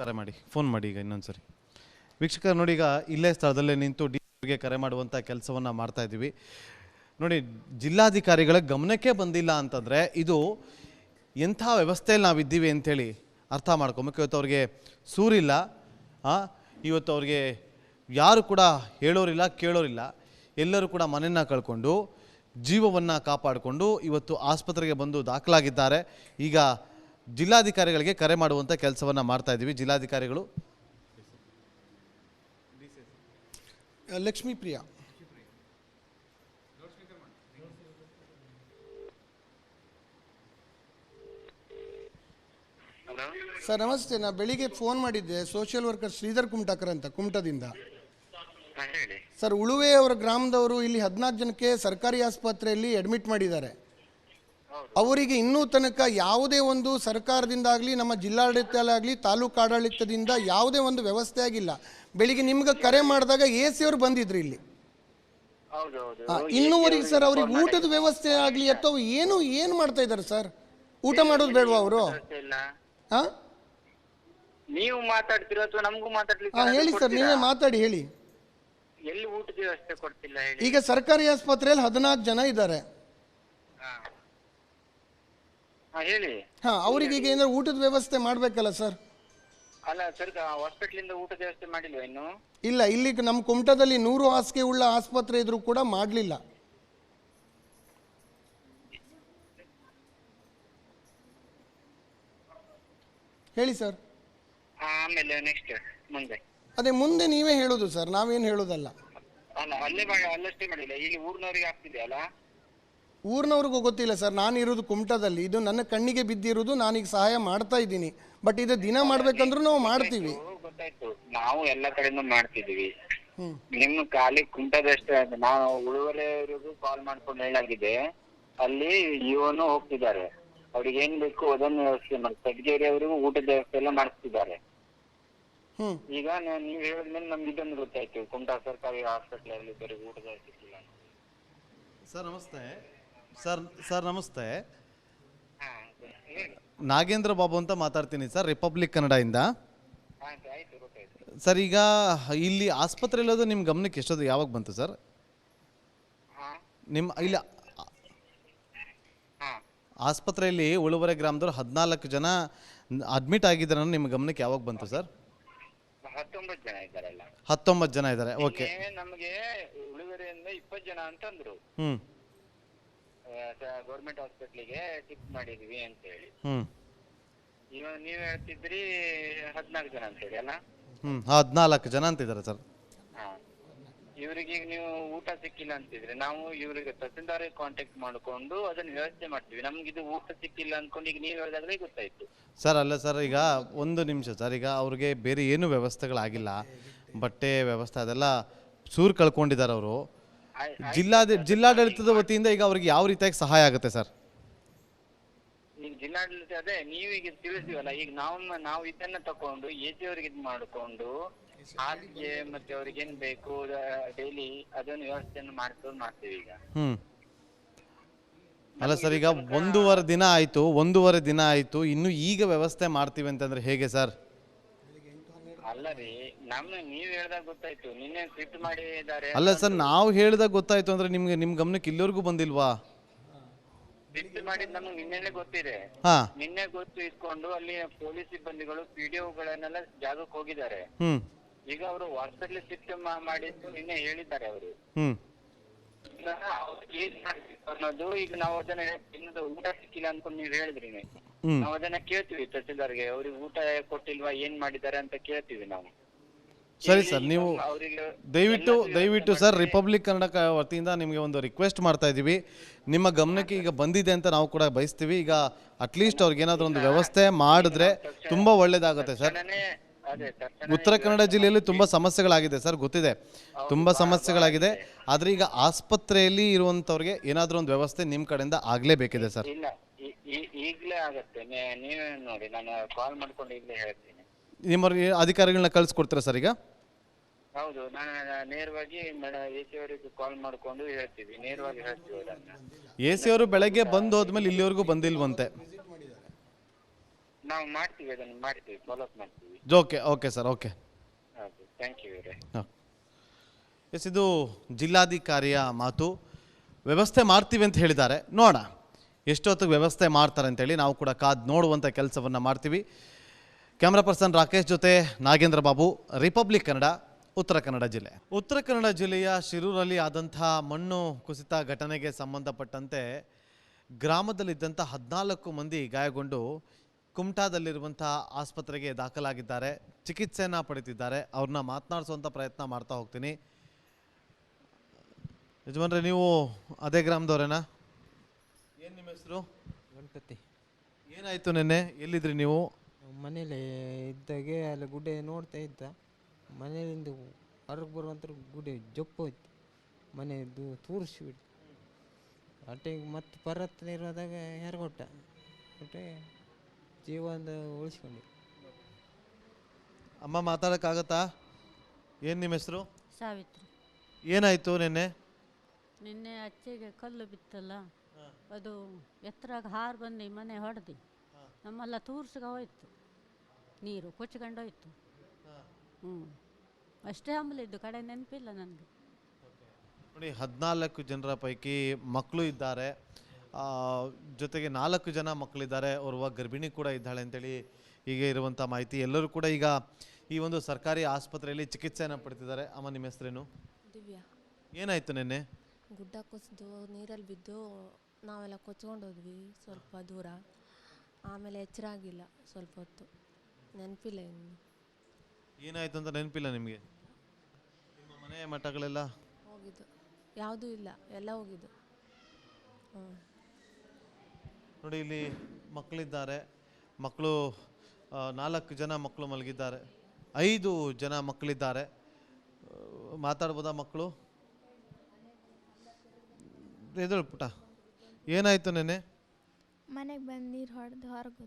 ಕರೆ ಮಾಡಿ, ಫೋನ್ ಮಾಡಿ ಈಗ ಇನ್ನೊಂದ್ಸರಿ. ವೀಕ್ಷಕರು, ನೋಡಿ ಈಗ ಇಲ್ಲೇ ಸ್ಥಳದಲ್ಲೇ ನಿಂತು ಡಿ ಗೆ ಕರೆ ಮಾಡುವಂಥ ಕೆಲಸವನ್ನು ಮಾಡ್ತಾ ಇದ್ದೀವಿ. ನೋಡಿ, ಜಿಲ್ಲಾಧಿಕಾರಿಗಳ ಗಮನಕ್ಕೆ ಬಂದಿಲ್ಲ ಅಂತಂದರೆ ಇದು ಎಂಥ ವ್ಯವಸ್ಥೆಯಲ್ಲಿ ನಾವಿದ್ದೀವಿ ಅಂಥೇಳಿ ಅರ್ಥ ಮಾಡ್ಕೊಬೇಕು. ಇವತ್ತು ಅವ್ರಿಗೆ ಸೂರಿಲ್ಲ ಇವತ್ತು ಅವ್ರಿಗೆ ಯಾರು ಕೂಡ ಹೇಳೋರಿಲ್ಲ, ಕೇಳೋರಿಲ್ಲ. ಎಲ್ಲರೂ ಕೂಡ ಮನೆಯನ್ನು ಕಳ್ಕೊಂಡು ಜೀವವನ್ನು ಕಾಪಾಡಿಕೊಂಡು ಇವತ್ತು ಆಸ್ಪತ್ರೆಗೆ ಬಂದು ದಾಖಲಾಗಿದ್ದಾರೆ. ಈಗ ಜಿಲ್ಲಾಧಿಕಾರಿಗಳಿಗೆ ಕರೆ ಮಾಡುವಂಥ ಕೆಲಸವನ್ನು ಮಾಡ್ತಾ ಇದ್ದೀವಿ. ಜಿಲ್ಲಾಧಿಕಾರಿಗಳು. ಲಕ್ಷ್ಮೀ ಪ್ರಿಯಾ. ಸರ್ ನಮಸ್ತೆ. ನಾ ಬೆಳಿಗ್ಗೆ ಫೋನ್ ಮಾಡಿದ್ದೆ. ಸೋಷಿಯಲ್ ವರ್ಕರ್ ಶ್ರೀಧರ್ ಕುಮಟಾಕರ್ ಅಂತ ಕುಮಟದಿಂದ. ಸರ್ ಉಳುವೆ ಅವರ ಗ್ರಾಮದವರು ಇಲ್ಲಿ ಹದಿನಾಲ್ಕು ಜನಕ್ಕೆ ಸರ್ಕಾರಿ ಆಸ್ಪತ್ರೆಯಲ್ಲಿ ಅಡ್ಮಿಟ್ ಮಾಡಿದ್ದಾರೆ. ಅವರಿಗೆ ಇನ್ನೂ ತನಕ ಯಾವುದೇ ಒಂದು ಸರ್ಕಾರದಿಂದಾಗಲಿ ನಮ್ಮ ಜಿಲ್ಲಾಡಳಿತಲಾಗಲಿ ತಾಲೂಕು ಆಡಳಿತದಿಂದ ಯಾವುದೇ ಒಂದು ವ್ಯವಸ್ಥೆ ಆಗಿಲ್ಲ. ಬೆಳಿಗ್ಗೆ ನಿಮ್ಗೆ ಕರೆ ಮಾಡಿದಾಗ ಎ ಸಿ ಅವರು ಬಂದಿದ್ರು ಇಲ್ಲಿ. ಇನ್ನೂವರೆಗೆ ಸರ್ ಅವ್ರಿಗೆ ಊಟದ ವ್ಯವಸ್ಥೆ ಆಗಲಿ ಅಥವಾ ಏನು ಏನು ಮಾಡ್ತಾ ಇದ್ದಾರೆ ಸರ್? ಊಟ ಮಾಡೋದು ಬೇಡವಾ ಅವರು? ನೀವು ಮಾತಾಡ್ತಿರೋ ಅಥವಾ ನಮಗೂ ಮಾತಾಡ್ಲಿಕ್ಕೆ ಹಾಂ ಹೇಳಿ ಸರ್ ನೀವೇ ಮಾತಾಡಿ ಹೇಳಿ. ಎಲ್ಲಿ ಊಟದ ವ್ಯವಸ್ಥೆ ಕೊಡ್ತಿಲ್ಲ ಈಗ ಸರ್ಕಾರಿ ಆಸ್ಪತ್ರೆಯಲ್ಲಿ ಹದಿನಾಲ್ಕು ಜನ ಇದ್ದಾರೆ ಹಾ ಹಾ, ಹೇಳಿ. ಹಾ ಅವರಿಗೆ ಈಗ ಏನಾದ್ರು ಊಟದ ವ್ಯವಸ್ಥೆ ಮಾಡ್ಬೇಕಲ್ಲ ಸರ್? ಅಲ್ಲ ಸರ್ ಹಾಸ್ಪಿಟಲ್ ಇಂದ ಊಟದ ವ್ಯವಸ್ಥೆ ಮಾಡಿಲ್ವಾ ಇನ್ನು? ಇಲ್ಲ ಇಲ್ಲಿ ನಮ್ಮ ಕುಮಟದಲ್ಲಿ ನೂರು ಹಾಸಿಗೆ ಉಳ್ಳ ಆಸ್ಪತ್ರೆ ಇದ್ರೂ ಕೂಡ ಮಾಡಲಿಲ್ಲ. ಹೇಳಿ ಸರ್. ಹಾ, ಆಮೇಲೆ ನೆಕ್ಸ್ಟ್ ಮುಂದೆ. ಅದೇ ಮುಂದೆ ನೀವೇ ಹೇಳೋದು ಸರ್ ನಾವೇನು ಹೇಳೋದಲ್ಲ. ಅಲ್ಲ ಅಲ್ಲೇ ಮಾಡಿ ಅಲ್ಲಷ್ಟೇ ಮಾಡಿಲ್ಲ ಇಲ್ಲಿ ಊರಿನವ್ರಿಗೆ ಆಗ್ತಿದೆ ಅಲ್ಲ? ಊರಿನವ್ರಿಗೂ ಗೊತ್ತಿಲ್ಲ ಸರ್. ನಾನು ಇರೋದು ಕುಮಟದಲ್ಲಿ. ಇದು ನನ್ನ ಕಣ್ಣಿಗೆ ಬಿದ್ದಿರೋದು. ನಾನೀಗ ಸಹಾಯ ಮಾಡ್ತಾ ಇದ್ದೀನಿ. ಬಟ್ ಇದು ದಿನ ಮಾಡ್ಬೇಕಂದ್ರೂ ನಾವು ಮಾಡ್ತೀವಿ. ಗೊತ್ತಾಯ್ತು. ನಾವು ಎಲ್ಲ ಕಡೆನೂ ಮಾಡ್ತಿದೀವಿ ಹ್ಮ್. ನಿಮ್ ಖಾಲಿ ಕುಂಟದಷ್ಟೇ ಅಂತ ನಾವು ಉಳುವರೆಯವರಿಗೂ ಕಾಲ್ ಮಾಡ್ಕೊಂಡು ಹೇಳಾಗಿದೆ. ಅಲ್ಲಿ ಇವನು ಹೋಗ್ತಿದ್ದಾರೆ. ಅವ್ರಿಗೆ ಏನ್ ಬೇಕು ಅದನ್ನ ವ್ಯವಸ್ಥೆ ಮಾಡಿ. ಸಡ್ಗೇರಿಯವರಿಗೂ ಊಟದ ವ್ಯವಸ್ಥೆ ಎಲ್ಲ ಮಾಡಿಸ್ತಿದ್ದಾರೆ. ಈಗ ನಾ- ನೀವ್ ಹೇಳಿದ್ಮೇಲೆ ನಮ್ಗೆ ಇದೊಂದು ಗೊತ್ತಾಯ್ತು. ಕುಮಟಾ ಸರ್ಕಾರಿ ಹಾಸ್ಪಿಟಲ್ ಅಲ್ಲಿ ಬರೀ ಊಟದ ವ್ಯವಸ್ಥೆ ಇಲ್ಲ ಸರ್ ನಮಸ್ತೆ. ಸರ್ ಸರ್ ನಮಸ್ತೆ. ಹಾ ಹೇಳಿ. ನಾಗೇಂದ್ರ ಬಾಬು ಅಂತ ಮಾತಾಡ್ತೀನಿ ಸರ್ ರಿಪಬ್ಲಿಕ್ ಕನ್ನಡದಿಂದ. ಆಯ್ತು ಆಯ್ತು ಗೊತ್ತಾಯ್ತು. ಸರ್ ಈಗ ಇಲ್ಲಿ ಆಸ್ಪತ್ರೆ ಇಲ್ಲೋದು ನಿಮ್ಮ ಗಮನಕ್ಕೆ ಎಷ್ಟೋದು ಯಾವಾಗ ಬಂತು ಸರ್? ಹಾ. ನಿಮ್ಮ ಇಲ್ಲಿ ಹಾ. ಆಸ್ಪತ್ರೆಯಲ್ಲಿ ಉಳುವರೆ ಗ್ರಾಮದವ್ರು ಹದಿನಾಲ್ಕು ಜನ ಅಡ್ಮಿಟ್ ಆಗಿದ್ದಾರೆ ನಿಮ್ಮ ಗಮನಕ್ಕೆ ಯಾವಾಗ ಬಂತು ಸರ್? ಹತ್ತೊಂಬತ್ತು ಜನ ಇದ್ದಾರಲ್ಲ. ಹತ್ತೊಂಬತ್ತು ಜನ ಇದ್ದಾರೆ ಓಕೆ. ನಮಗೆ ಉಳುವರೆಯಿಂದ ಇಪ್ಪತ್ತು ಜನ ಅಂತಂದ್ರು ಹ್ಞೂ ಗೌರ್ಮೆಂಟ್ ಹಾಸ್ಪಿಟ್ಲಿಗೆ ಶಿಫ್ಟ್ ಮಾಡಿದೀವಿ ಅಂತ ಹೇಳಿ ಹ್ಞೂ ಇವಾಗ ನೀವ್ ಹೇಳ್ತಿದ್ರಿ ಹದಿನಾಲ್ಕು ಜನ ಅಂತ ಹೇಳಿ ಅಲ್ಲ? ಹ್ಞೂ ಹದಿನಾಲ್ಕು ಜನ ಅಂತಿದ್ದಾರೆ ಸರ್. ಹಾ. ಇವರಿಗೆ ಈಗ ನೀವು ಊಟ ಸಿಕ್ಕಿಲ್ಲ ಅಂತಿದ್ರೆ ನಾವು ಇವರಿಗೆ ತಹಸೀಲ್ದಾರಿಗೆ ಕಾಂಟ್ಯಾಕ್ಟ್ ಮಾಡ್ಕೊಂಡು ಅದನ್ನ ವ್ಯವಸ್ಥೆ ಮಾಡ್ತೀವಿ. ನಮ್ಗೆ ಇದು ಊಟ ಸಿಕ್ಕಿಲ್ಲ ಅನ್ಕೊಂಡು ಈಗ ನೀವು ಹೇಳಿದಾಗಲೇ ಗೊತ್ತಾಯ್ತು. ಸರ್ ಅಲ್ಲ ಸರ್ ಈಗ ಒಂದು ನಿಮಿಷ ಸರ್ ಈಗ ಅವ್ರಿಗೆ ಬೇರೆ ಏನು ವ್ಯವಸ್ಥೆಗಳಾಗಿಲ್ಲ. ಬಟ್ಟೆ ವ್ಯವಸ್ಥೆ ಅದೆಲ್ಲ ಸೂರು ಕಳ್ಕೊಂಡಿದ್ದಾರೆ ಅವರು. ಜಿಲ್ಲಾದ ಜಿಲ್ಲಾಡಳಿತದ ವತಿಯಿಂದ ಈಗ ಅವ್ರಿಗೆ ಯಾವ ರೀತಿಯಾಗಿ ಸಹಾಯ ಆಗುತ್ತೆ ಸರ್? ಈಗ ಜಿಲ್ಲಾಡಳಿತ ಅದೇ ಈಗ ತಿಳಿಸಿವಲ್ಲ ಈಗ ನಾವು ನಾವು ಇದನ್ನ ತಕೊಂಡು ಎ ಸಿ ಅವ್ರಿಗೆ ಇದು ಮಾಡ್ಕೊಂಡು ಹಾಸಿಗೆ ಮತ್ತೆ ಅವ್ರಿಗೆ ಏನ್ ಬೇಕು ಡೈಲಿ ಅದನ್ನ ವ್ಯವಸ್ಥೆಯನ್ನು ಮಾಡ್ಕೊಂಡು ಮಾಡ್ತೀವಿ ಈಗ. ಅಲ್ಲ ಸರ್ ಈಗ ಒಂದೂವರೆ ದಿನ ಆಯಿತು ಒಂದೂವರೆ ದಿನ ಆಯಿತು ಇನ್ನು ಈಗ ವ್ಯವಸ್ಥೆ ಮಾಡ್ತೀವಿ ಅಂತಂದ್ರೆ ಹೇಗೆ ಸರ್? ಅಲ್ಲ ರೀ ನಮ್ಮ ನೀವ್ ಹೇಳ್ದಾಗ ಗೊತ್ತಾಯ್ತು. ನಿನ್ನೆ ಶಿಫ್ಟ್ ಮಾಡಿದ್ದಾರೆ ಅಲ್ಲ ಸರ್ ನಾವು ಹೇಳಿದಾಗ ಗೊತ್ತಾಯ್ತು ಅಂದ್ರೆ ನಿಮ್ಗೆ ನಿಮ್ ಗಮನಕ್ಕೆ ಇಲ್ಲಿವರೆಗೂ ಬಂದಿಲ್ವಾ? ಶಿಫ್ಟ್ ಮಾಡಿದ್ ನಮ್ಗೆ ನಿನ್ನೆನೆ ಗೊತ್ತಿದೆ. ಹಾಂ. ನಿನ್ನೆ ಗೊತ್ತು ಇಟ್ಕೊಂಡು ಅಲ್ಲಿ ಪೊಲೀಸ್ ಸಿಬ್ಬಂದಿಗಳು ಪಿಡಿಒಗಳನ್ನೆಲ್ಲ ಜಾಗಕ್ಕೆ ಹೋಗಿದ್ದಾರೆ. ಹ್ಞೂ ಈಗ ಅವರು ಹಾಸ್ಪಿಟಲ್ ಶಿಫ್ಟ್ ಮಾಡಿದ್ದು ನಿನ್ನೆ ಹೇಳಿದ್ದಾರೆ ಅವರು. ಅವ್ರಿಗೆ ಏನ್ ಮಾಡ್ಬೇಕು ಅನ್ನೋದು ಈಗ ನಾವು ಅದನ್ನ ಇನ್ನೊಂದು ಊಟ ಸಿಕ್ಕಿಲ್ಲ ಅನ್ಕೊಂಡು ನೀವು ಹೇಳಿದ್ರಿ. ನೀವು. ನಾವು ಅದನ್ನ ಕೇಳ್ತೀವಿ ತಹಸೀಲ್ದಾರ್ಗೆ ಅವ್ರಿಗೆ ಊಟ ಕೊಟ್ಟಿಲ್ವಾ ಏನ್ ಮಾಡಿದ್ದಾರೆ ಅಂತ ಕೇಳ್ತೀವಿ ನಾವು. ಸರಿ ಸರ್ ನೀವು ಅವರಿಗೆ ದಯವಿಟ್ಟು ದಯವಿಟ್ಟು ಸರ್ ರಿಪಬ್ಲಿಕ್ ಕನ್ನಡ ಕ- ವತಿಯಿಂದ ನಿಮಗೆ ಒಂದು ರಿಕ್ವೆಸ್ಟ್ ಮಾಡ್ತಾ ಇದ್ದೀವಿ ನಿಮ್ಮ ಗಮನಕ್ಕೆ ಈಗ ಬಂದಿದೆ ಅಂತ ನಾವು ಕೂಡ ಬಯಸ್ತೀವಿ. ಈಗ ಅಟ್ಲೀಸ್ಟ್ ಅವ್ರಿಗೆ ಏನಾದರೂ ಒಂದು ವ್ಯವಸ್ಥೆ ಮಾಡಿದ್ರೆ ತುಂಬ ಒಳ್ಳೇದಾಗುತ್ತೆ ಸರ್. ತಕ್ಷಣನೇ ಉತ್ತರ ಕನ್ನಡ ಜಿಲ್ಲೆಯಲ್ಲಿ ತುಂಬ ಸಮಸ್ಯೆಗಳಾಗಿದೆ ಸರ್ ಗೊತ್ತಿದೆ. ತುಂಬಾ ಸಮಸ್ಯೆಗಳಾಗಿದೆ. ಆದ್ರೆ ಈಗ ಆಸ್ಪತ್ರೆಯಲ್ಲಿ ಇರುವಂಥವ್ರಿಗೆ ಏನಾದರೂ ಒಂದು ವ್ಯವಸ್ಥೆ ನಿಮ್ಮ ಕಡೆಯಿಂದ ಆಗಲೇಬೇಕಿದೆ ಸರ್? ಇಲ್ಲ ಈ- ಈ- ಈಗ್ಲೇ ಆಗುತ್ತೆ. ನೀ- ನೀವೇ ನೋಡಿ ನಾನು ಕಾಲ್ ಮಾಡ್ಕೊಂಡು ಈಗ್ಲೇ ಹೇಳ್ತೀನಿ. ನಿಮ್ಮ ಅಧಿಕಾರಿಗಳನ್ನ ಕಳಿಸ್ಕೊಡ್ತೀರಾ ಸರ್ ಈಗ? ಹೌದು ನಾನು ನೇರವಾಗಿ ಎ ಸಿ ಅವರಿಗೆ ಕಾಲ್ ಮಾಡ್ಕೊಂಡು ಹೇಳ್ತೀವಿ. ನೇರವಾಗಿ ಹೇಳ್ತೀವಿ ಅದನ್ನ ಎ ಸಿ ಅವರು ಬೆಳಗ್ಗೆ ಬಂದು ಹೋದ್ಮೇಲೆ ಇಲ್ಲಿವರೆಗೂ ಬಂದಿಲ್ವಂತೆ. ನಾವು ಮಾಡ್ತೀವಿ ಅದನ್ನು ಮಾಡ್ತೀವಿ. ಫಾಲೋಅಪ್ ಮಾಡ್ತೀವಿ okay okay sir okay thank you ಇವರೇ ಎಸ್ ಇದು ಜಿಲ್ಲಾಧಿಕಾರಿಯ ಮಾತು. ವ್ಯವಸ್ಥೆ ಮಾಡ್ತೀವಿ ಅಂತ ಹೇಳಿದ್ದಾರೆ. ನೋಡ ಎಷ್ಟೊತ್ತಿಗೆ ವ್ಯವಸ್ಥೆ ಮಾಡ್ತಾರೆ ಅಂತೇಳಿ ನಾವು ಕೂಡ ಕಾದ್ ನೋಡುವಂಥ ಕೆಲಸವನ್ನು ಮಾಡ್ತೀವಿ. ಕ್ಯಾಮ್ರಾ ಪರ್ಸನ್ ರಾಕೇಶ್ ಜೊತೆ ನಾಗೇಂದ್ರ ಬಾಬು ರಿಪಬ್ಲಿಕ್ ಕನ್ನಡ ಉತ್ತರ ಕನ್ನಡ ಜಿಲ್ಲೆ. ಉತ್ತರ ಕನ್ನಡ ಜಿಲ್ಲೆಯ ಶಿರೂರಲ್ಲಿ ಆದಂಥ ಮಣ್ಣು ಕುಸಿತ ಘಟನೆಗೆ ಸಂಬಂಧಪಟ್ಟಂತೆ ಗ್ರಾಮದಲ್ಲಿದ್ದಂಥ ಹದಿನಾಲ್ಕು ಮಂದಿ ಗಾಯಗೊಂಡು ಕುಮಟಾದಲ್ಲಿರುವಂಥ ಆಸ್ಪತ್ರೆಗೆ ದಾಖಲಾಗಿದ್ದಾರೆ. ಚಿಕಿತ್ಸೆಯನ್ನು ಪಡಿತಿದ್ದಾರೆ ಅವ್ರನ್ನ ಮಾತನಾಡಿಸುವಂಥ ಪ್ರಯತ್ನ ಮಾಡ್ತಾ ಹೋಗ್ತೀನಿ. ಯಜಮಾನ್ರೆ ನೀವು ಅದೇ ಗ್ರಾಮದವರೇನಾ? ಏನು ನಿಮ್ಮ ಹೆಸರು? ಗಣಪತಿ. ಏನಾಯಿತು ನೆನ್ನೆ? ಎಲ್ಲಿದ್ರಿ ನೀವು? ಮನೇಲಿ ಇದ್ದಾಗೆ ಅಲ್ಲಿ ಗುಡ್ಡೆ ನೋಡ್ತಾ ಇದ್ದ. ಮನೆಯಿಂದ ಹೊರಗೆ ಬರುವಂಥ ಗುಡ್ಡೆ ಜಪ್ಪು ಹೋಯ್ತು. ಮನೆಯದು ತೂರಿಸ್ಬಿಟ್ಟು ಅಟ್ಟಿಗೆ ಮತ್ತೆ ಪರತ್ನ ಇರೋದಾಗ ಹೆರ್ಗೊಟ್ಟ. ಜೀವಂದ ಉಳಿಸ್ಕೊಂಡು ಅಮ್ಮ ಮಾತಾಡೋಕ್ಕಾಗತ್ತಾ? ಏನು ನಿಮ್ಮ ಹೆಸರು? ಸಾವಿತ್ರಿ. ಏನಾಯಿತು ನಿನ್ನೆ? ನಿನ್ನೆ ಅಚ್ಚೆಗೆ ಕಲ್ಲು ಬಿತ್ತಲ್ಲ ಅದು ಎತ್ತರಾಗ ಹಾರು ಬಂದು ಈ ಮನೆ ಹೊಡೆದು ನಮ್ಮೆಲ್ಲ ತೂರ್ಸ್ಗ ಹೋಯ್ತು. ನೀರು ಕೊಚ್ಕೊಂಡು ಹೋಯ್ತು. ಹ್ಞೂ ಅಷ್ಟೇ ಹಂಬಲಿದ್ದು ಕಡೆ ನೆನಪಿಲ್ಲ ನನಗೆ. ನೋಡಿ ಹದಿನಾಲ್ಕು ಜನರ ಪೈಕಿ ಮಕ್ಕಳು ಇದ್ದಾರೆ. ಜೊತೆಗೆ ನಾಲ್ಕು ಜನ ಮಕ್ಕಳಿದ್ದಾರೆ ಓರ್ವ ಗರ್ಭಿಣಿ ಕೂಡ ಇದ್ದಾಳೆ ಅಂತೇಳಿ ಹೀಗೆ ಇರುವಂಥ ಮಾಹಿತಿ. ಎಲ್ಲರೂ ಕೂಡ ಈಗ ಈ ಒಂದು ಸರ್ಕಾರಿ ಆಸ್ಪತ್ರೆಯಲ್ಲಿ ಚಿಕಿತ್ಸೆಯನ್ನು ಪಡ್ತಿದ್ದಾರೆ. ಅಮ್ಮ ನಿಮ್ಮ ಹೆಸರೇನು? ದಿವ್ಯಾ. ಏನಾಯಿತು ನೆನ್ನೆ? ಗುಡ್ಡ ಕುಸಿದು ನೀರಲ್ಲಿ ಬಿದ್ದು ನಾವೆಲ್ಲ ಕೊಚ್ಕೊಂಡು ಹೋದ್ವಿ ಸ್ವಲ್ಪ ದೂರ. ಆಮೇಲೆ ಎಚ್ಚರ ಆಗಿಲ್ಲ ಸ್ವಲ್ಪ ಹೊತ್ತು. ನೆನಪಿಲ್ಲ ಇನ್ನು. ಏನಾಯಿತು ಅಂತ ನೆನಪಿಲ್ಲ ನಿಮಗೆ? ನಿಮ್ಮ ಮನೆ ಮಠಗಳೆಲ್ಲ? ಹೋಗಿದ್ದು. ಯಾವುದೂ ಇಲ್ಲ ಎಲ್ಲ ಹೋಗಿದ್ದು. ಹ್ಞೂ ನೋಡಿ ಇಲ್ಲಿ ಮಕ್ಕಳಿದ್ದಾರೆ. ಮಕ್ಕಳು ನಾಲ್ಕು ಜನ ಮಕ್ಕಳು ಮಲಗಿದ್ದಾರೆ. ಐದು ಜನ ಮಕ್ಕಳಿದ್ದಾರೆ. ಮಾತಾಡ್ಬೋದಾ ಮಕ್ಕಳು? ಎದಳು ಪುಟ ಏನಾಯ್ತು ನೆನೆ ಮನೆಗೆ ಬಂದು ನೀರು ಹೊಡೆದು ಹೊರಗೆ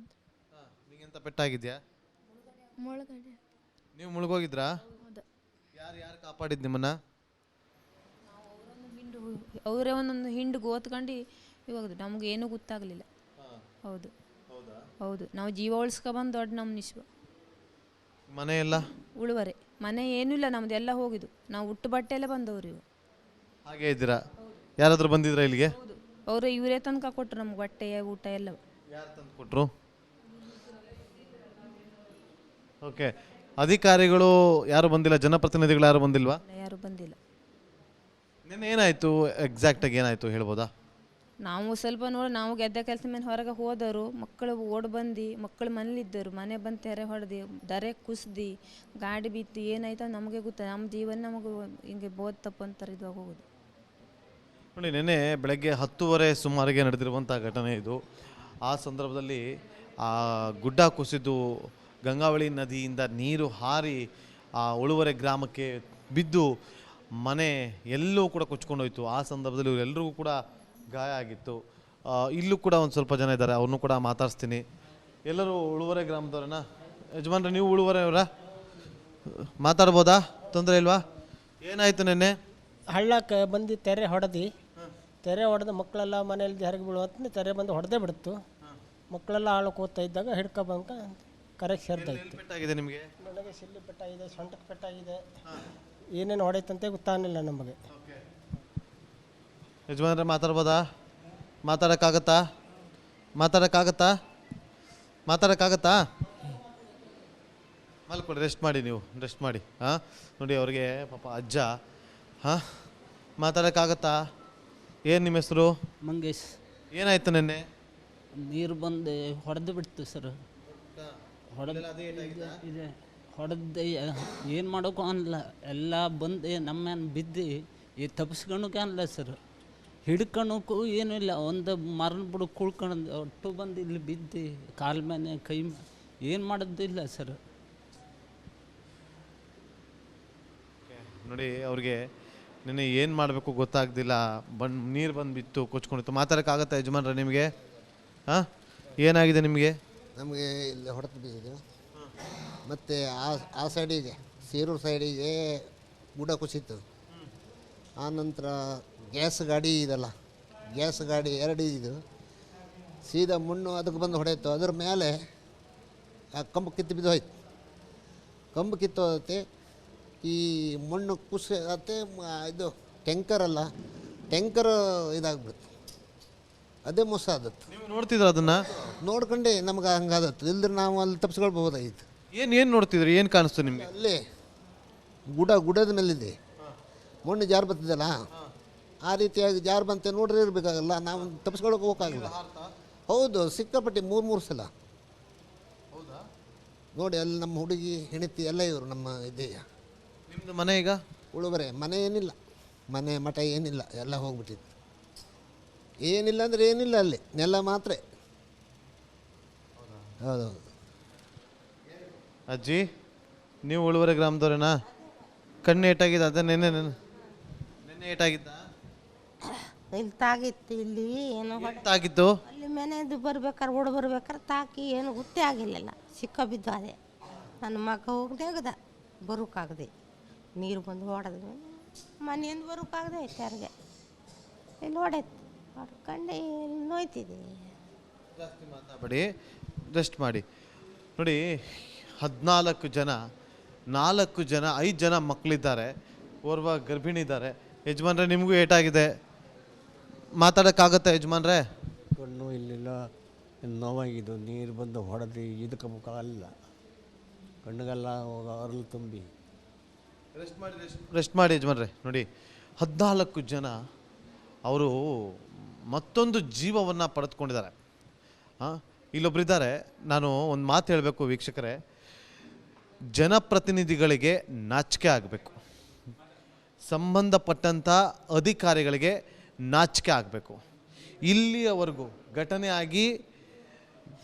ನಿಂಗೆಂತ ಪೆಟ್ಟಾಗಿದ್ಯಾ? ಮುಳುಗಡೆ ನೀವು ಮುಳುಗೋಗಿದ್ರಾ? ಹೌದು. ಯಾರು ಯಾರು ಕಾಪಾಡಿದ್ ನಿಮ್ಮನ್ನ? ಹಿಂಡು ಅವರೇ ಒಂದೊಂದು ಹಿಂಡು ಓದ್ಕೊಂಡು ಇವಾಗ ನಮ್ಗೆ ಏನೂ ಗೊತ್ತಾಗಲಿಲ್ಲ. ಹೌದು. ಹೌದು? ನಾವು ಜೀವ ಉಳಿಸ್ಕೊ ಬಂದು ದೊಡ್ಡ ನಮ್ಮ ನಿಶ್ವ ಮನೆ ಎಲ್ಲ? ಉಳುವರೆ. ಮನೆ ಏನೂ ಇಲ್ಲ ನಮ್ದು ಎಲ್ಲ ಹೋಗಿದ್ದು. ನಾವು ಉಟ್ಟು ಬಟ್ಟೆ ಎಲ್ಲ ಬಂದವರು ಇವು ಹಾಗೆ ಇದ್ದೀರಾ? ಯಾರಾದರೂ ಬಂದಿದ್ರಾ ಇಲ್ಲಿಗೆ? ಹೌದು. ಅವರು ಇವರೇ ತನಕ ಕೊಟ್ಟರು ನಮ್ಗೆ ಬಟ್ಟೆ ಊಟ ಎಲ್ಲ. ಯಾರು ತಂದು ಕೊಟ್ಟರು ಓಕೆ. ಅಧಿಕಾರಿಗಳು ಯಾರು ಬಂದಿಲ್ಲ? ಜನಪ್ರತಿನಿಧಿಗಳು ಯಾರು ಬಂದಿಲ್ವಾ? ಯಾರು ಬಂದಿಲ್ಲ. ನಿನ್ನೆ ಎಕ್ಸಾಕ್ಟ್ ಎಕ್ಸಾಕ್ಟಾಗಿ ಏನಾಯ್ತು ಹೇಳ್ಬೋದಾ? ನಾವು ಸ್ವಲ್ಪ ನೋಡಿ, ನಾವು ಗೆದ್ದ ಕೆಲಸ ಮೇಲೆ ಹೊರಗೆ ಹೋದರು, ಮಕ್ಕಳು ಓಡ್ ಬಂದು, ಮಕ್ಕಳು ಮನೇಲಿದ್ದರು ಮನೆ ಬಂದು ತೆರೆ ಹೊಡೆದು ದರೆ ಕುಸ್ದು, ಗಾಡಿ ಬಿತ್ತು ಏನಾಯ್ತು ನಮಗೆ ಗೊತ್ತ, ನಮ್ಮ ಜೀವನ ನಮಗೆ ಹಿಂಗೆ ಬೋದ್ ತಪ್ಪು ಅಂತಾರೆ ಇದ್ವಾಗ ಹೋಗೋದು ನೋಡಿ ನೆನೆ ಬೆಳಗ್ಗೆ ಹತ್ತುವರೆ ಸುಮಾರಿಗೆ ನಡೆದಿರುವಂಥ ಘಟನೆ ಇದು. ಆ ಸಂದರ್ಭದಲ್ಲಿ ಆ ಗುಡ್ಡ ಕುಸಿದು ಗಂಗಾವಳಿ ನದಿಯಿಂದ ನೀರು ಹಾರಿ ಆ ಉಳುವರೆ ಗ್ರಾಮಕ್ಕೆ ಬಿದ್ದು ಮನೆ ಎಲ್ಲೂ ಕೂಡ ಕೊಚ್ಕೊಂಡೋಯ್ತು ಆ ಸಂದರ್ಭದಲ್ಲಿ ಇವರೆಲ್ಲರಿಗೂ ಕೂಡ ಗಾಯ ಆಗಿತ್ತು. ಇಲ್ಲೂ ಕೂಡ ಒಂದು ಸ್ವಲ್ಪ ಜನ ಇದ್ದಾರೆ ಅವ್ರನ್ನೂ ಕೂಡ ಮಾತಾಡಿಸ್ತೀನಿ. ಎಲ್ಲರೂ ಉಳುವರೆ ಗ್ರಾಮದವ್ರನ್ನ ಯಜಮಾನ್ರೆ ನೀವು ಉಳುವರೆಯವರ ಮಾತಾಡ್ಬೋದಾ? ತೊಂದರೆ ಇಲ್ವಾ? ಏನಾಯಿತು ನಿನ್ನೆ? ಹಳ್ಳಕ್ಕೆ ಬಂದು ತೆರೆ ಹೊಡೆದು. ತೆರೆ ಹೊಡೆದು ಮಕ್ಕಳೆಲ್ಲ ಮನೆಯಲ್ಲಿ ಹೊರಗೆ ಬೀಳುವಂತ ತೆರೆ ಬಂದು ಹೊಡೆದೇ ಬಿಡ್ತು. ಮಕ್ಕಳೆಲ್ಲ ಆಳು ಓದ್ತಾ ಇದ್ದಾಗ ಹಿಡ್ಕೊ ಬಂಕ ಕರೆಕ್ಟ್ ಸೇರ್ತಾಯಿತ್ತು ಪೆಟ್ಟಾಗಿದೆ ನಿಮಗೆ? ನನಗೆ ಸಿಲ್ಲಿ ಪೆಟ್ಟಾಗಿದೆ ಸೊಂಟಕ್ಕೆ ಪೆಟ್ಟಾಗಿದೆ. ಏನೇನು ಹೊಡೆಯುತ್ತಂತೆ ಗೊತ್ತಾಗಲಿಲ್ಲ ನಮಗೆ. ಯಜಮಾನ್ರೆ ಮಾತಾಡ್ಬೋದಾ? ಮಾತಾಡೋಕ್ಕಾಗತ್ತಾ? ಮಾತಾಡೋಕ್ಕಾಗತ್ತಾ? ಮಾತಾಡೋಕ್ಕಾಗತ್ತಾ? ಮಲ್ಕೊಳ್ಳಿ ರೆಸ್ಟ್ ಮಾಡಿ ನೀವು ರೆಸ್ಟ್ ಮಾಡಿ ಹಾಂ? ನೋಡಿ ಅವ್ರಿಗೆ ಪಾಪ ಅಜ್ಜ ಹಾಂ? ಮಾತಾಡೋಕ್ಕಾಗತ್ತಾ? ಏನು ನಿಮ್ಮ ಹೆಸರು? ಮಂಗೇಶ್. ಏನಾಯ್ತು ನಿನ್ನೆ? ನೀರು ಬಂದು ಹೊಡೆದು ಬಿಡ್ತು ಸರ್. ಹೊಡೆದು ಇದೆ ಹೊಡೆದು ಏನು ಮಾಡೋಕ್ಕೂ ಅನ್ನಲ್ಲ ಎಲ್ಲ ಬಂದು ನಮ್ಮ ಬಿದ್ದು ಈ ತಪ್ಪಿಸ್ಕೊಳಕ್ಕೆ ಅನ್ನಲ್ಲ ಸರ್. ಹಿಡ್ಕೊಳಕ್ಕೂ ಏನೂ ಇಲ್ಲ. ಒಂದು ಮರನ ಬಿಡು ಕುಳ್ಕೊಂಡು ಒಟ್ಟು ಬಂದು ಇಲ್ಲಿ ಬಿದ್ದು ಕಾಲು ಮೇಲೆ ಕೈ ಏನು ಮಾಡೋದಿಲ್ಲ ಸರ್. ನೋಡಿ ಅವ್ರಿಗೆ ನಿನ್ನೆ ಏನು ಮಾಡಬೇಕು ಗೊತ್ತಾಗ್ದಿಲ್ಲ. ಬಂದು ನೀರು ಬಂದು ಬಿತ್ತು ಕೊಚ್ಕೊಂಡಿತ್ತು. ಮಾತಾಡೋಕ್ಕಾಗತ್ತಾ ಯಜಮಾನ್ರ ನಿಮಗೆ? ಹಾಂ? ಏನಾಗಿದೆ ನಿಮಗೆ? ನಮಗೆ ಇಲ್ಲಿ ಹೊಡೆದು ಬಿದ್ದಿದೆ ಮತ್ತು ಆ ಆ ಸೈಡಿಗೆ ಸೀರೂರು ಸೈಡಿಗೆ ಗುಡ್ಡ ಕುಸಿತು ಆ ನಂತರ ಗ್ಯಾಸ್ ಗಾಡಿ ಇದಲ್ಲ ಗ್ಯಾಸ್ ಗಾಡಿ ಎರಡು ಇದು. ಸೀದಾ ಮಣ್ಣು ಅದಕ್ಕೆ ಬಂದು ಹೊಡೆಯಿತು ಅದ್ರ ಮೇಲೆ ಆ ಕಂಬ ಕಿತ್ತು ಬಿದ್ದು ಹೋಯ್ತು. ಕಂಬ ಕಿತ್ತೋದತ್ತೆ ಈ ಮಣ್ಣು ಕುಸಿ ಮ- ಇದು ಟ್ಯಾಂಕರ್ ಅಲ್ಲ ಟ್ಯಾಂಕರ್ ಇದಾಗ್ಬಿಡ್ತು ಅದೇ ಮೋಸ ಆದತ್ತು ನೋಡ್ತಿದ್ರ ಅದನ್ನ? ನೋಡ್ಕೊಂಡೆ ನಮ್ಗೆ ಹಂಗಾದತ್ತು ಇಲ್ದ್ರೆ ನಾವು ಅಲ್ಲಿ ತಪ್ಪಿಸ್ಕೊಳ್ಬಹುದಾಗಿತ್ತು. ಏನು ಏನು ನೋಡ್ತಿದ್ರಿ? ಏನು ಕಾಣಿಸ್ತು ನಿಮಗೆ? ಅಲ್ಲೇ ಗುಡ ಗುಡದ ಮೇಲಿದೆ. ಮಣ್ಣು ಜಾರು ಬರ್ತಿದ್ದಲ್ಲ ಆ ರೀತಿಯಾಗಿ ಜಾರು ಬಂತೆ ನೋಡ್ರಿ ಇರಬೇಕಾಗಲ್ಲ ನಾವು ತಪ್ಪಿಸ್ಕೊಳಕ್ಕೆ ಹೋಗೋಕ್ಕಾಗಲ್ಲ ಹೌದು ಸಿಕ್ಕಾಪಟ್ಟೆ ಮೂರು ಮೂರು ಸಲ. ನೋಡಿ ಅಲ್ಲಿ ನಮ್ಮ ಹುಡುಗಿ ಹೆಣತಿ ಎಲ್ಲ ಇವರು ನಮ್ಮ ಇದೆಯ ನಿಮ್ಮದು ಮನೆ ಈಗ? ಉಳುಬರೆ ಮನೆ ಏನಿಲ್ಲ. ಮನೆ ಮಠ ಏನಿಲ್ಲ ಎಲ್ಲ ಹೋಗ್ಬಿಟ್ಟಿತ್ತು. ಏನಿಲ್ಲ ಅಂದರೆ ಏನಿಲ್ಲ ಅಲ್ಲಿ ನೆಲ ಮಾತ್ರ. ಹೌದು ಅಜ್ಜಿ ನೀವು ಉಳುವರೆ ಗ್ರಾಮದವ್ರೇನಾ? ಕಣ್ಣು ಏಟಾಗಿದೆ ಅದೇ ನೆನ್ನೆ ಇಲ್ಲಿ ತಾಗಿತ್ತು ಇಲ್ಲಿ ಏನು ತಾಗಿತ್ತು ಅಲ್ಲಿ ಮನೆದು ಬರ್ಬೇಕಾರೆ ಓಡ್ ಬರ್ಬೇಕಾರೆ ತಾಕಿ ಏನು ಗೊತ್ತೇ ಆಗಿಲ್ಲಲ್ಲ ಸಿಕ್ಕ ಬಿದ್ದು ಅದೇ. ನನ್ನ ಮಗ ಹೋಗ್ದಾಗದ ಬರೋಕ್ಕಾಗದೆ ನೀರು ಬಂದು ಹೊಡೆದು ಮನೆಯಿಂದ ಬರೋಕ್ಕಾಗದೆ ಯಾರಿಗೆ ಇಲ್ಲಿ ಓಡೈತು ಹೊಡ್ಕೊಂಡು ಇಲ್ಲಿ ನೋಯ್ತಿದೆ? ಮಾತಾಡಿ ರೆಸ್ಟ್ ಮಾಡಿ. ನೋಡಿ ಹದಿನಾಲ್ಕು ಜನ ನಾಲ್ಕು ಜನ ಐದು ಜನ ಮಕ್ಕಳಿದ್ದಾರೆ ಓರ್ವ ಗರ್ಭಿಣಿ ಇದ್ದಾರೆ ಯಜಮಾನ್ರೆ ನಿಮಗೂ ಏಟಾಗಿದೆ. ಮಾತಾಡೋಕ್ಕಾಗತ್ತೆ ಯಜಮಾನ್ರೆ? ಕಣ್ಣು ಇಲ್ಲಿಲ್ಲ ನೋವಾಗಿದ್ದು ನೀರು ಬಂದು ಹೊಡೆದು ಇದಕ್ಕೆ ಮುಖ ಅಲ್ಲ ಕಣ್ಣಿಗೆಲ್ಲ ಅರಳು ತುಂಬಿ. ರೆಸ್ಟ್ ಮಾಡಿ ರೆಸ್ಟ್ ಮಾಡಿ ಯಜಮಾನ್ರೆ ನೋಡಿ. ಹದಿನಾಲ್ಕು ಜನ ಅವರು ಮತ್ತೊಂದು ಜೀವವನ್ನು ಪಡೆದುಕೊಂಡಿದ್ದಾರೆ. ಹಾಂ ಇಲ್ಲೊಬ್ಬರಿದ್ದಾರೆ ನಾನು ಒಂದು ಮಾತು ಹೇಳಬೇಕು ವೀಕ್ಷಕರೇ. ಜನಪ್ರತಿನಿಧಿಗಳಿಗೆ ನಾಚಿಕೆ ಆಗಬೇಕು. ಸಂಬಂಧಪಟ್ಟಂಥ ಅಧಿಕಾರಿಗಳಿಗೆ ನಾಚಿಕೆ ಆಗಬೇಕು. ಇಲ್ಲಿಯವರೆಗೂ ಘಟನೆ ಆಗಿ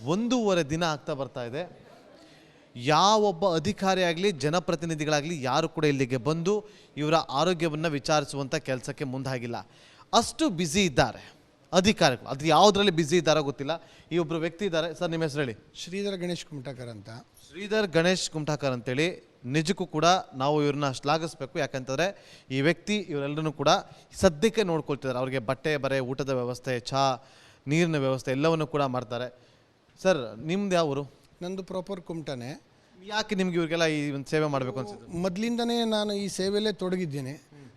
ಒಂದೂವರೆ ದಿನ ಆಗ್ತಾ ಬರ್ತಾ ಇದೆ. ಯಾವೊಬ್ಬ ಅಧಿಕಾರಿ ಆಗಲಿ ಜನಪ್ರತಿನಿಧಿಗಳಾಗಲಿ ಯಾರು ಕೂಡ ಇಲ್ಲಿಗೆ ಬಂದು ಇವರ ಆರೋಗ್ಯವನ್ನು ವಿಚಾರಿಸುವಂಥ ಕೆಲಸಕ್ಕೆ ಮುಂದಾಗಿಲ್ಲ. ಅಷ್ಟು ಬ್ಯುಸಿ ಇದ್ದಾರೆ ಅಧಿಕಾರಿಗಳು. ಅದು ಯಾವುದರಲ್ಲಿ ಬ್ಯುಸಿ ಇದ್ದಾರೋ ಗೊತ್ತಿಲ್ಲ. ಈ ಒಬ್ಬರು ವ್ಯಕ್ತಿ ಇದ್ದಾರೆ. ಸರ್ ನಿಮ್ಮ ಹೆಸರು ಹೇಳಿ. ಶ್ರೀಧರ ಗಣೇಶ್ ಕುಮಟಕರ್ ಅಂತ. ಶ್ರೀಧರ್ ಗಣೇಶ್ ಕುಮಟಾಕರ್ ಅಂತೇಳಿ ನಿಜಕ್ಕೂ ಕೂಡ ನಾವು ಇವ್ರನ್ನ ಶ್ಲಾಘಿಸ್ಬೇಕು. ಯಾಕಂತಂದರೆ ಈ ವ್ಯಕ್ತಿ ಇವರೆಲ್ಲರೂ ಕೂಡ ಸದ್ಯಕ್ಕೆ ನೋಡ್ಕೊಳ್ತಿದ್ದಾರೆ. ಅವ್ರಿಗೆ ಬಟ್ಟೆ ಬರೆ ಊಟದ ವ್ಯವಸ್ಥೆ ಚಹಾ ನೀರಿನ ವ್ಯವಸ್ಥೆ ಎಲ್ಲವನ್ನು ಕೂಡ ಮಾಡ್ತಾರೆ. ಸರ್ ನಿಮ್ದು ಯಾವ ಊರು? ನಂದು ಪ್ರಾಪರ್ ಕುಮಟನೆ. ಯಾಕೆ ನಿಮ್ಗೆ ಇವ್ರಿಗೆಲ್ಲ ಈ ಒಂದು ಸೇವೆ ಮಾಡಬೇಕು ಅನ್ಸುತ್ತೆ ಮೊದಲಿಂದನೇ ನಾನು ಈ ಸೇವೆಯಲ್ಲೇ ತೊಡಗಿದ್ದೀನಿ.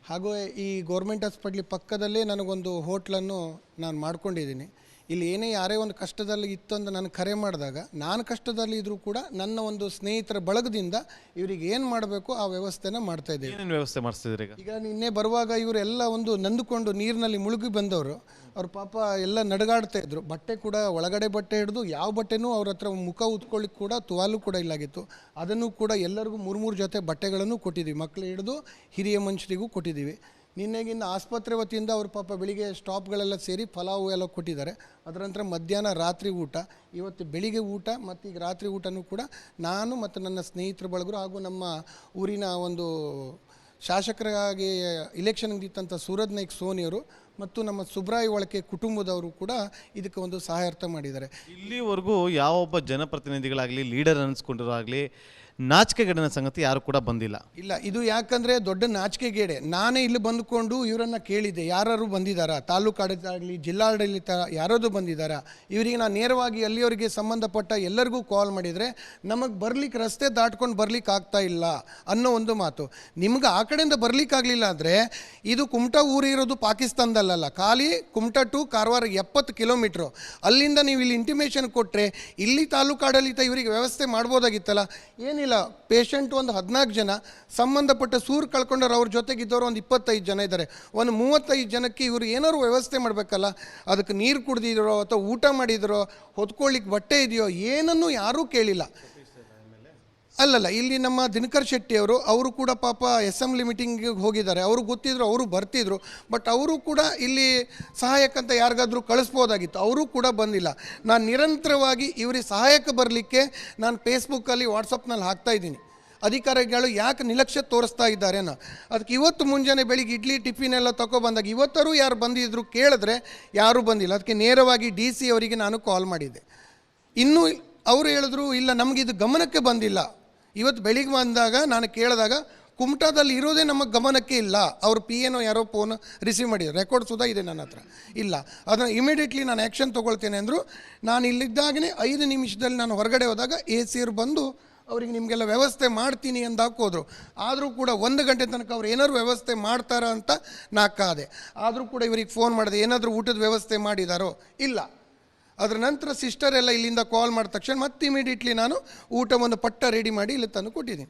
ಹಾಗೂ ಈ ಗೌರ್ಮೆಂಟ್ ಹಾಸ್ಪಿಟ್ಲ್ ಪಕ್ಕದಲ್ಲೇ ನನಗೊಂದು ಹೋಟ್ಲನ್ನು ನಾನು ಮಾಡ್ಕೊಂಡಿದ್ದೀನಿ. ಇಲ್ಲಿ ಏನೇ ಯಾರೇ ಒಂದು ಕಷ್ಟದಲ್ಲಿ ಇತ್ತು ಅಂತ ನಾನು ಕರೆ ಮಾಡಿದಾಗ ನಾನು ಕಷ್ಟದಲ್ಲಿ ಇದ್ರೂ ಕೂಡ ನನ್ನ ಒಂದು ಸ್ನೇಹಿತರ ಬಳಗದಿಂದ ಇವರಿಗೆ ಏನು ಮಾಡಬೇಕು ಆ ವ್ಯವಸ್ಥೆನ ಮಾಡ್ತಾ ಇದ್ದೇವೆ. ಏನೇನು ವ್ಯವಸ್ಥೆ ಮಾಡಿಸ್ತಿದ್ರಿ ಈಗ? ಈಗ ನಿನ್ನೆ ಬರುವಾಗ ಇವರೆಲ್ಲ ಒಂದು ನಂದುಕೊಂಡು ನೀರಿನಲ್ಲಿ ಮುಳುಗಿ ಬಂದವರು ಅವ್ರ ಪಾಪ ಎಲ್ಲ ನಡಗಾಡ್ತಾ ಇದ್ರು. ಬಟ್ಟೆ ಕೂಡ ಒಳಗಡೆ ಬಟ್ಟೆ ಹಿಡಿದು ಯಾವ ಬಟ್ಟೆನೂ ಅವ್ರ ಹತ್ರ ಮುಖ ಉತ್ಕೊಳ್ಳಿಕ್ಕೆ ಕೂಡ ತುವಾಲು ಕೂಡ ಇಲ್ಲಾಗಿತ್ತು. ಅದನ್ನು ಕೂಡ ಎಲ್ಲರಿಗೂ ಮೂರು ಮೂರು ಜೊತೆ ಬಟ್ಟೆಗಳನ್ನು ಕೊಟ್ಟಿದ್ದೀವಿ. ಮಕ್ಕಳು ಹಿಡಿದು ಹಿರಿಯ ಮನುಷ್ಯರಿಗೂ ಕೊಟ್ಟಿದ್ದೀವಿ. ನಿನ್ನೆಗಿನ್ನ ಆಸ್ಪತ್ರೆ ವತಿಯಿಂದ ಅವ್ರ ಪಾಪ ಬೆಳಿಗ್ಗೆ ಸ್ಟಾಪ್ಗಳೆಲ್ಲ ಸೇರಿ ಫಲಾವು ಎಲ್ಲ ಕೊಟ್ಟಿದ್ದಾರೆ. ಅದರ ನಂತರ ಮಧ್ಯಾಹ್ನ ರಾತ್ರಿ ಊಟ, ಇವತ್ತು ಬೆಳಿಗ್ಗೆ ಊಟ ಮತ್ತು ಈಗ ರಾತ್ರಿ ಊಟನೂ ಕೂಡ ನಾನು ಮತ್ತು ನನ್ನ ಸ್ನೇಹಿತರ ಬಳಗರು ಹಾಗೂ ನಮ್ಮ ಊರಿನ ಒಂದು ಶಾಸಕರಾಗಿ ಇಲೆಕ್ಷನ್ ನಿಂತಂಥ ಸೂರಜ್ ನಾಯ್ಕ್ ಸೋನಿಯವರು ಮತ್ತು ನಮ್ಮ ಸುಬ್ರಾಯ್ ಒಳಕೆ ಕುಟುಂಬದವರು ಕೂಡ ಇದಕ್ಕೆ ಒಂದು ಸಹಾಯಾರ್ಥ ಮಾಡಿದ್ದಾರೆ. ಇಲ್ಲಿವರೆಗೂ ಯಾವೊಬ್ಬ ಜನಪ್ರತಿನಿಧಿಗಳಾಗಲಿ ಲೀಡರ್ ಅನ್ನಿಸ್ಕೊಂಡಿರೋ ಆಗಲಿ ನಾಚಿಕೆಗಡಿನ ಸಂಗತಿ ಯಾರು ಕೂಡ ಬಂದಿಲ್ಲ. ಇಲ್ಲ, ಇದು ಯಾಕಂದರೆ ದೊಡ್ಡ ನಾಚಿಕೆಗೇಡೆ. ನಾನೇ ಇಲ್ಲಿ ಬಂದುಕೊಂಡು ಇವರನ್ನು ಕೇಳಿದೆ ಯಾರು ಬಂದಿದ್ದಾರಾ? ತಾಲೂಕು ಆಡಳಿತ ಜಿಲ್ಲಾಡಳಿತ ಯಾರಾದರೂ ಬಂದಿದ್ದಾರಾ? ಇವರಿಗೆ ನಾನು ನೇರವಾಗಿ ಅಲ್ಲಿಯವರಿಗೆ ಸಂಬಂಧಪಟ್ಟ ಎಲ್ಲರಿಗೂ ಕಾಲ್ ಮಾಡಿದರೆ ನಮಗೆ ಬರ್ಲಿಕ್ಕೆ ರಸ್ತೆ ದಾಟ್ಕೊಂಡು ಬರ್ಲಿಕ್ಕೆ ಆಗ್ತಾ ಇಲ್ಲ ಅನ್ನೋ ಒಂದು ಮಾತು. ನಿಮ್ಗೆ ಆ ಕಡೆಯಿಂದ ಬರ್ಲಿಕ್ಕೆ ಆಗಲಿಲ್ಲ ಅಂದರೆ ಇದು ಕುಮಟಾ ಊರಿರೋದು ಪಾಕಿಸ್ತಾನದಲ್ಲಲ್ಲ. ಖಾಲಿ ಕುಮಟಾ ಟು ಕಾರವಾರ ಎಪ್ಪತ್ತು ಕಿಲೋಮೀಟ್ರು. ಅಲ್ಲಿಂದ ನೀವು ಇಲ್ಲಿ ಇಂಟಿಮೇಷನ್ ಕೊಟ್ಟರೆ ಇಲ್ಲಿ ತಾಲೂಕು ಆಡಳಿತ ಇವರಿಗೆ ವ್ಯವಸ್ಥೆ ಮಾಡ್ಬೋದಾಗಿತ್ತಲ್ಲ? ಏನಿಲ್ಲ. ಪೇಷಂಟ್ ಒಂದು ಹದಿನಾಲ್ಕು ಜನ, ಸಂಬಂಧಪಟ್ಟ ಸೂರು ಕಳ್ಕೊಂಡವ್ರು ಅವ್ರ ಜೊತೆಗಿದ್ದವರು ಒಂದು ಇಪ್ಪತ್ತೈದು ಜನ ಇದ್ದಾರೆ. ಒಂದು ಮೂವತ್ತೈದು ಜನಕ್ಕೆ ಇವರು ಏನಾದ್ರು ವ್ಯವಸ್ಥೆ ಮಾಡಬೇಕಲ್ಲ, ಅದಕ್ಕೆ ನೀರು ಕುಡ್ದಿದ್ರೋ ಅಥವಾ ಊಟ ಮಾಡಿದ್ರೋ ಹೊತ್ಕೊಳ್ಳಿಕ್ಕೆ ಬಟ್ಟೆ ಇದೆಯೋ ಏನನ್ನೂ ಯಾರೂ ಕೇಳಿಲ್ಲ. ಅಲ್ಲಲ್ಲ, ಇಲ್ಲಿ ನಮ್ಮ ದಿನಕರ್ ಶೆಟ್ಟಿ ಅವರು ಕೂಡ ಪಾಪ ಅಸೆಂಬ್ಲಿ ಮೀಟಿಂಗಿಗೆ ಹೋಗಿದ್ದಾರೆ. ಅವರು ಗೊತ್ತಿದ್ರು, ಅವರು ಬರ್ತಿದ್ರು, ಬಟ್ ಅವರು ಕೂಡ ಇಲ್ಲಿ ಸಹಾಯಕ್ಕಂತ ಯಾರಿಗಾದರೂ ಕಳಿಸ್ಬೋದಾಗಿತ್ತು. ಅವರು ಕೂಡ ಬಂದಿಲ್ಲ. ನಾನು ನಿರಂತರವಾಗಿ ಇವರಿಗೆ ಸಹಾಯಕ್ಕೆ ಬರಲಿಕ್ಕೆ ನಾನು ಫೇಸ್ಬುಕ್ಕಲ್ಲಿ, ವಾಟ್ಸಪ್ನಲ್ಲಿ ಹಾಕ್ತಾ ಇದ್ದೀನಿ. ಅಧಿಕಾರಿಗಳು ಯಾಕೆ ನಿರ್ಲಕ್ಷ್ಯ ತೋರಿಸ್ತಾ ಇದ್ದಾರೆ ಅನ್ನೋ. ಅದಕ್ಕೆ ಇವತ್ತು ಮುಂಜಾನೆ ಬೆಳಿಗ್ಗೆ ಇಡ್ಲಿ, ಟಿಫಿನ್ ಎಲ್ಲ ತಗೊಬಂದಾಗ ಇವತ್ತರೂ ಯಾರು ಬಂದಿದ್ರು ಕೇಳಿದ್ರೆ ಯಾರೂ ಬಂದಿಲ್ಲ. ಅದಕ್ಕೆ ನೇರವಾಗಿ ಡಿ ಸಿ ಅವರಿಗೆ ನಾನು ಕಾಲ್ ಮಾಡಿದ್ದೆ. ಇನ್ನೂ ಅವರು ಹೇಳಿದ್ರು, ಇಲ್ಲ ನಮಗಿದು ಗಮನಕ್ಕೆ ಬಂದಿಲ್ಲ. ಇವತ್ತು ಬೆಳಿಗ್ಗೆ ಬಂದಾಗ ನಾನು ಕೇಳಿದಾಗ, ಕುಮಟಾದಲ್ಲಿ ಇರೋದೇ ನಮ್ಮ ಗಮನಕ್ಕೆ ಇಲ್ಲ. ಅವ್ರ ಪಿ ಏನೋ ಯಾರೋ ಫೋನ್ ರಿಸೀವ್ ಮಾಡಿದ್ರು. ರೆಕಾರ್ಡ್ ಸುಧಾ ಇದೆ ನನ್ನ ಹತ್ರ. ಇಲ್ಲ. ಅದನ್ನು ಇಮಿಡಿಯೇಟ್ಲಿ ನಾನು ಆ್ಯಕ್ಷನ್ ತೊಗೊಳ್ತೇನೆ ಅಂದರು, ನಾನು ಇಲ್ಲಿದ್ದಾಗಲೇ ಐದು ನಿಮಿಷದಲ್ಲಿ ನಾನು ಹೊರಗಡೆ ಹೋದಾಗ ಎ ಸಿರು ಬಂದು ಅವ್ರಿಗೆ ನಿಮಗೆಲ್ಲ ವ್ಯವಸ್ಥೆ ಮಾಡ್ತೀನಿ ಅಂತ ಹಾಕೋದ್ರು ಆದರೂ ಕೂಡ ಒಂದು ಗಂಟೆ ತನಕ ಅವ್ರು ಏನಾದ್ರು ವ್ಯವಸ್ಥೆ ಮಾಡ್ತಾರ ಅಂತ ನಾ ಕಾದೆ. ಆದರೂ ಕೂಡ ಇವರಿಗೆ ಫೋನ್ ಮಾಡಿದೆ, ಏನಾದರೂ ಊಟದ ವ್ಯವಸ್ಥೆ ಮಾಡಿದಾರೋ? ಇಲ್ಲ. ಅದರ ನಂತರ ಸಿಸ್ಟರ್ ಎಲ್ಲ ಇಲ್ಲಿಂದ ಕಾಲ್ ಮಾಡಿದ ತಕ್ಷಣ ಮತ್ತೆ ಇಮಿಡಿಯೇಟ್ಲಿ ನಾನು ಊಟವನ್ನು ಪಟ್ಟ ರೆಡಿ ಮಾಡಿ ಇಲ್ಲಿ ತಂದು ಕೊಟ್ಟಿದ್ದೀನಿ.